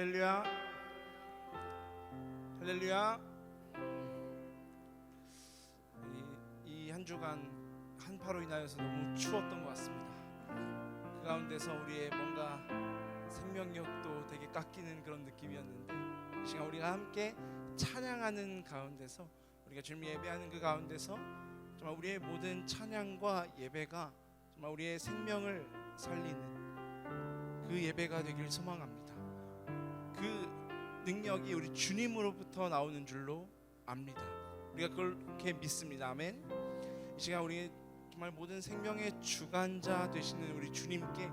할렐루야. 할렐루야. 이 한 주간 한파로 인하여서 너무 추웠던 것 같습니다. 그 가운데서 우리의 뭔가 생명력도 되게 깎이는 그런 느낌이었는데 이 시간 우리가 함께 찬양하는 가운데서 우리가 주님 예배하는 그 가운데서 정말 우리의 모든 찬양과 예배가 정말 우리의 생명을 살리는 그 예배가 되길 소망합니다. 그 능력이 우리 주님으로부터 나오는 줄로 압니다. 우리가 그렇게 믿습니다. 아멘. 이 시간 우리 정말 모든 생명의 주관자 되시는 우리 주님께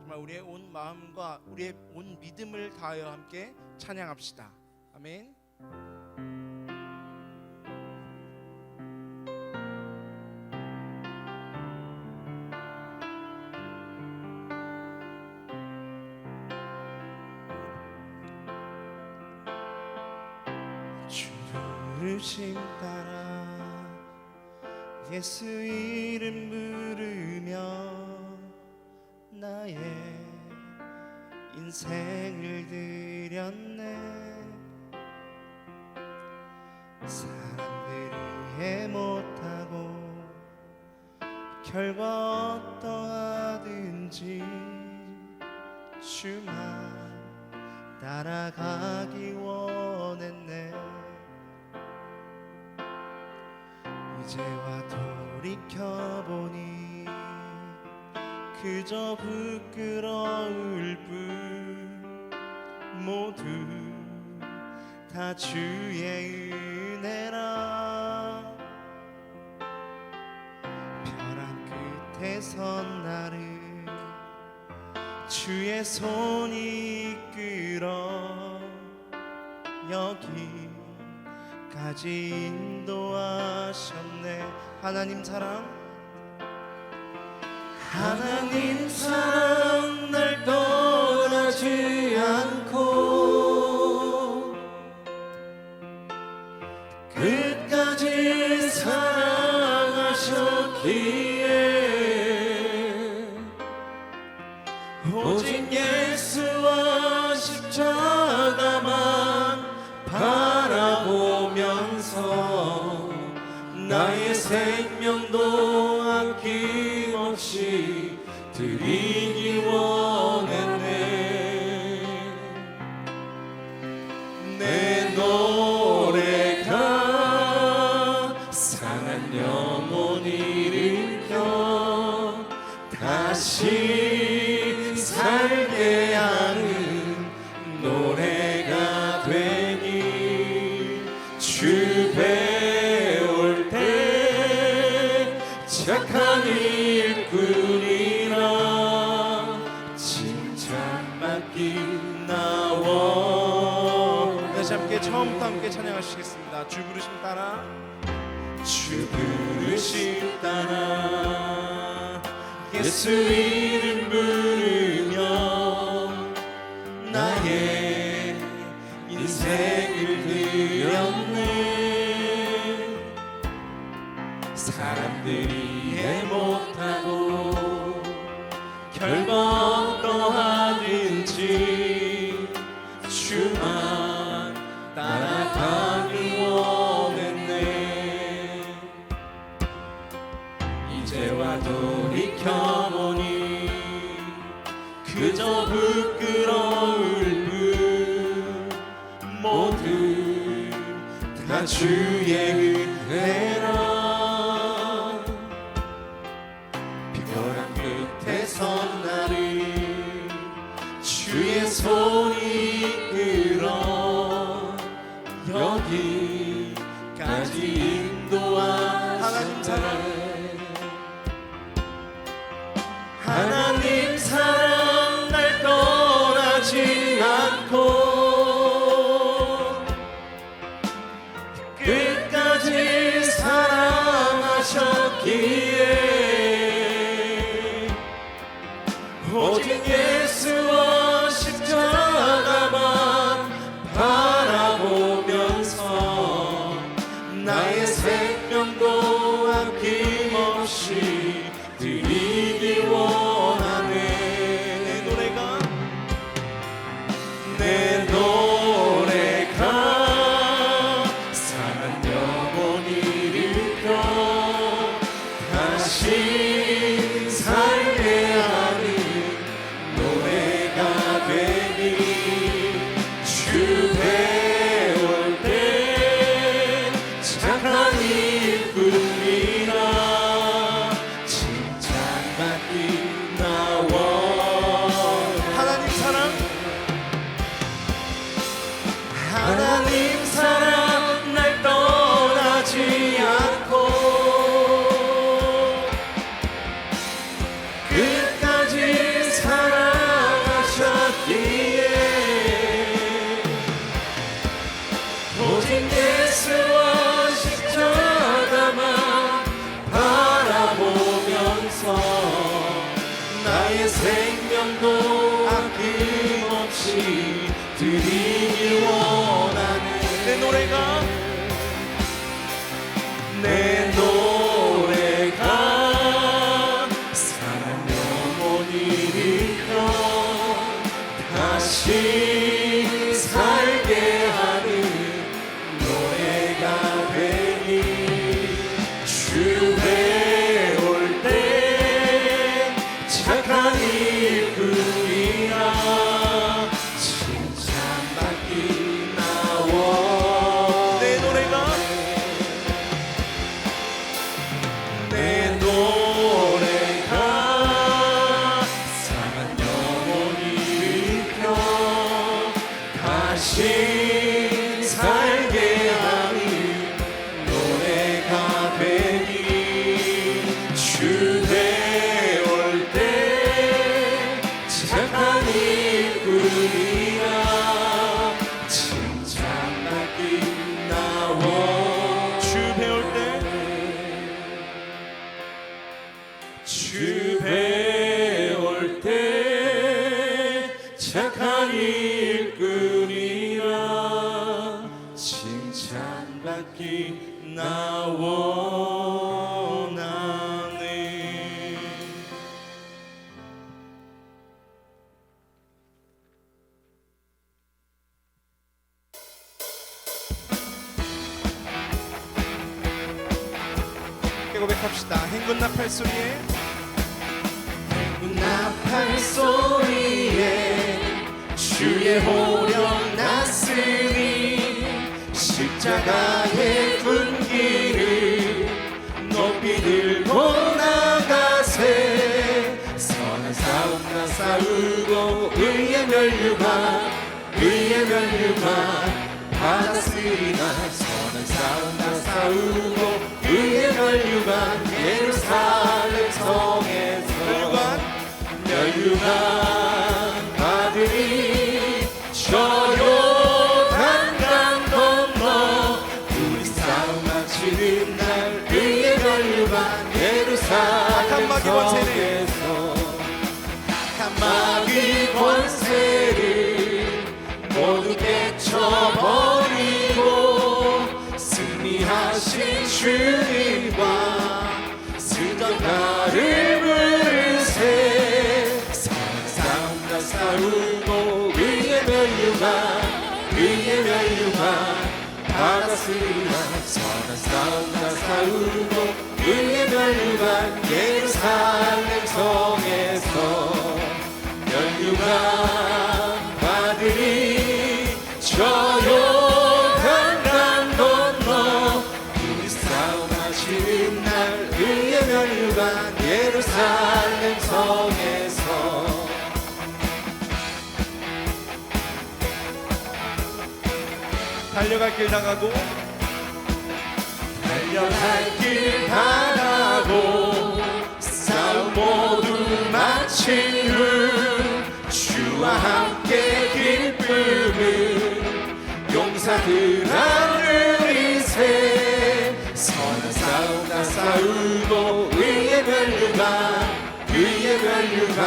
정말 우리의 온 마음과 우리의 온 믿음을 다하여 함께 찬양합시다. 아멘. 예수 이름 부르며 나의 인생을 드렸네. 사람들이 이해 못하고 결과 어떠하든지 주만 따라가기 원 이제와 돌이켜보니 그저 부끄러울 뿐 모두 다 주의 은혜라. 벼랑 끝에 선 나를 주의 손이 이끌어 여기 까지 인도하셨네. 하나님 사랑. 하나님 사랑 날 떠나지 않고 끝까지 사랑하셨기 생명도 아낌없이 드리 함께 찬양하시겠습니다. 주 부르심 따라. 주 부르심 따라. 예수 이름 부르며 나의 인생을 드렸네. 사람들이 이해 못하고 결과 주의 은혜라 벼랑 끝에 선 나를 주의 손이 드리기 원하네 내 노래가 착한 일꾼이라 칭찬받기 나원 십자가의 군기를 높이 들고 나가세. 선한 싸움 나 싸우고 의의 멸류관 의의 멸류관 받았으리나 선한 싸움 나 싸우고 의의 멸류관 예루살렘 성에서 멸류관 받으니 저요 권세를. 마귀 권세를 모두 깨쳐버리고 승리하신 주님과 승전가를 부르세 싸움과 싸우고 의의 멸류관 의의 멸류관 받았으리라 선한 싸움과 싸우고 멸류관 예루살렘 성에서 멸류관 받으리 저 요단강 건너 우리 싸움하시는 날 멸류관 예루살렘 성에서 달려갈 길 나가고 달려갈 길 바라고 싸움 모두 마친 후 주와 함께 기쁨을 용사들 하늘이세 선한 싸움과 싸우고 의의 멸류관 의의 멸류관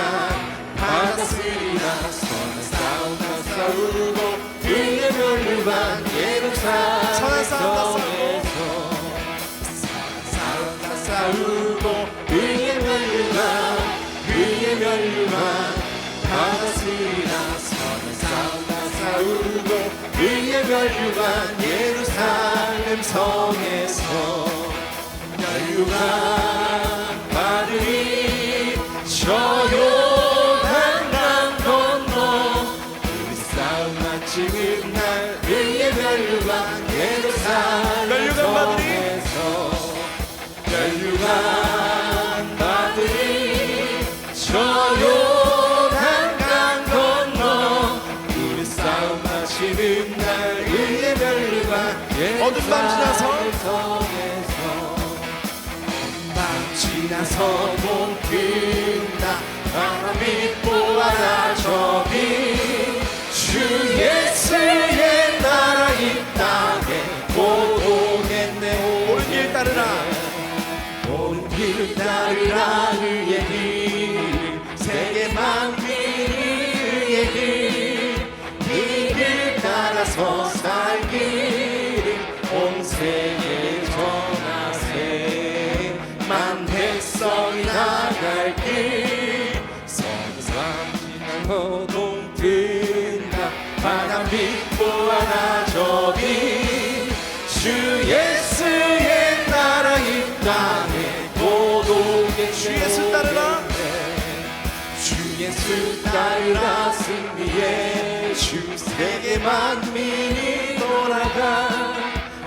받았으리라 선한 싸움과 싸우고 의의 멸류관 예루살렘. 싸우고 의의 멸류관 의의 멸류관 받았으리라 선한 싸움과 싸우고 의의 멸류관 예루살렘 성에서 멸류관 받으리 저 요단강 건너 우리 싸움 마치는 날 의의 멸류관 예루살렘 어둠 밤 지나서. 성에서 밤 지나서 봄 든다. 바람이 보아라 저기. 주 예수의 나라 이 땅에 곧 오겠네. 옳은 길 따르라. 옳은 길 따르라 예수 따르라 승리의 주 세계 만민이 돌아가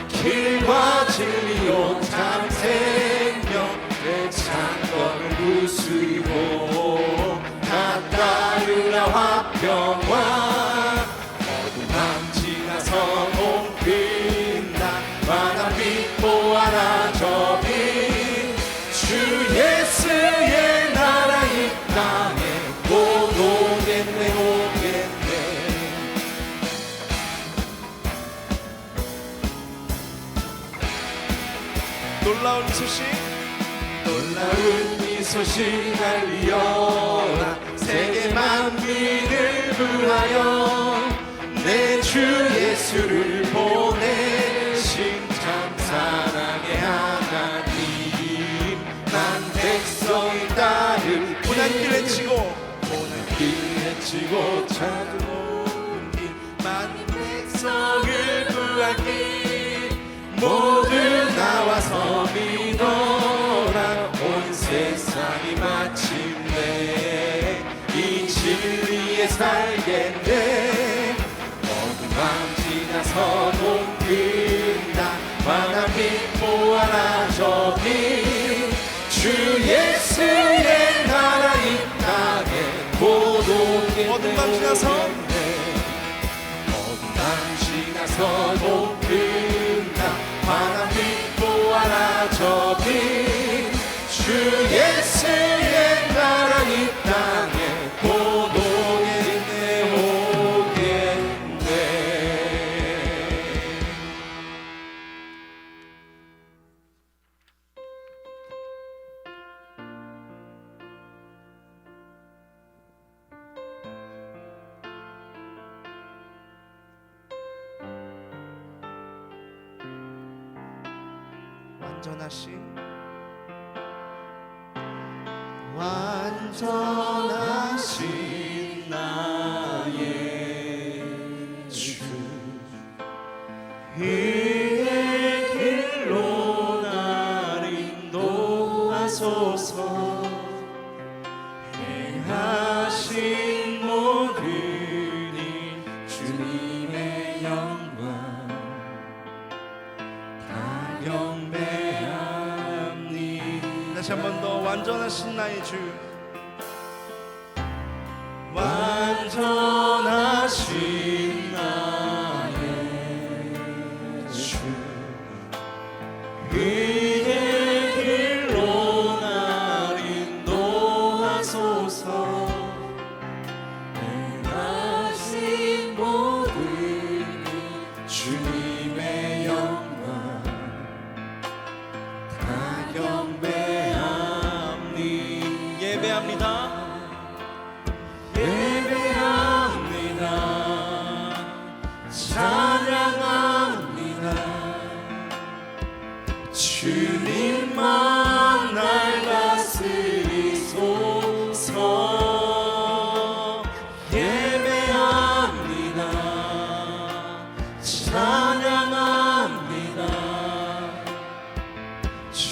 길과 진리요 참 생명 내 창건을 부수이고 다 따르라 화평과 놀라운 이 소식? 놀라운 이 소식 알리어라. 세계 만민을 부하여 내 주 예수를 보내신 참 사랑의 하나님. 난 백성이 따를 고난길 외치고 고난길 헤치고 찾아오는 길만 백성을 나와서 믿어라 온 세상이 마침내 이 진리에 살겠네 어둠 밤 지나서 환한 빛 보아라 저빛주 예수의 나라 이 땅에 곧 오겠네 어둠 밤 지나서? 어둠 밤 지나서 완전하신 완전하신 나의 주. 그의 길로 날 인도하소서 완전하신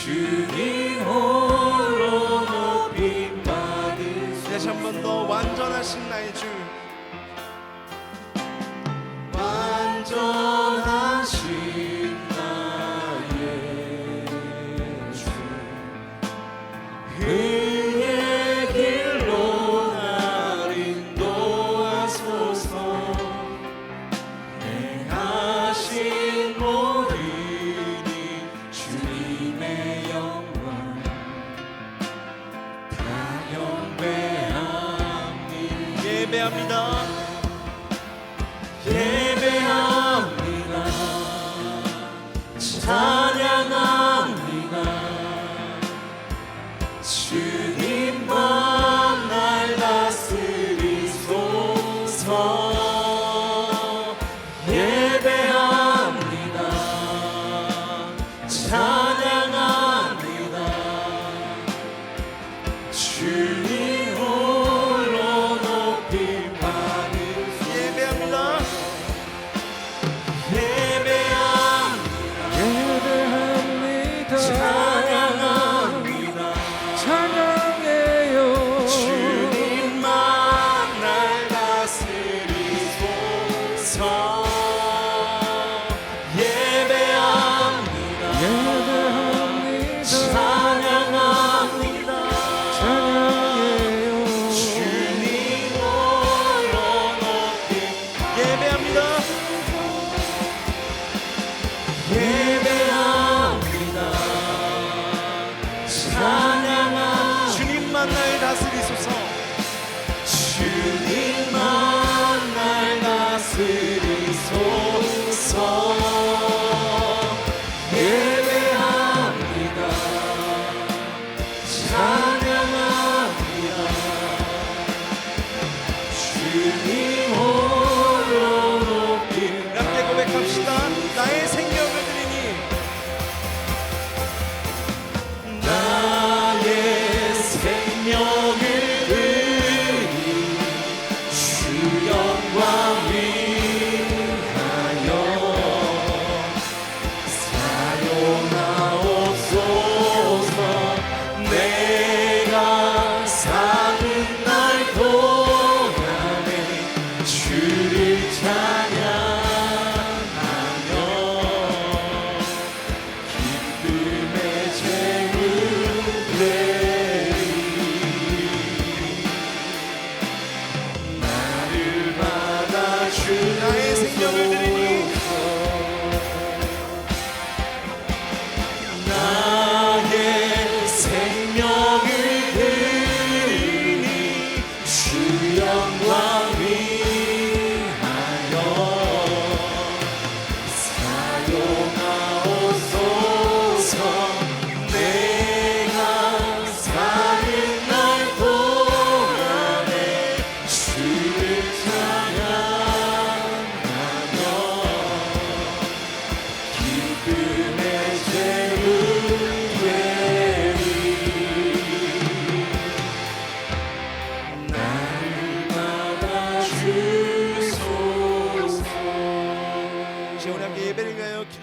주 예배합니다. 예배합니다 Graça e sucesso.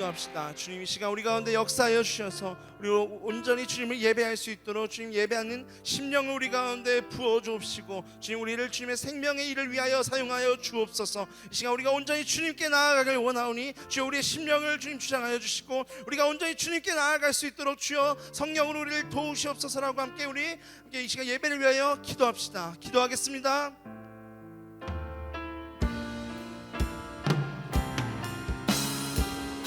기도합시다. 주님 이 시간 우리 가운데 역사하여 주셔서 우리 온전히 주님을 예배할 수 있도록 주님 예배하는 심령을 우리 가운데 부어 주옵시고 주님 우리를 주님의 생명의 일을 위하여 사용하여 주옵소서. 이 시간 우리가 온전히 주님께 나아가길 원하오니 주여 우리의 심령을 주님 주장하여 주시고 우리가 온전히 주님께 나아갈 수 있도록 주여 성령으로 우리를 도우시옵소서라고 함께 우리 함께 이 시간 예배를 위하여 기도합시다. 기도하겠습니다.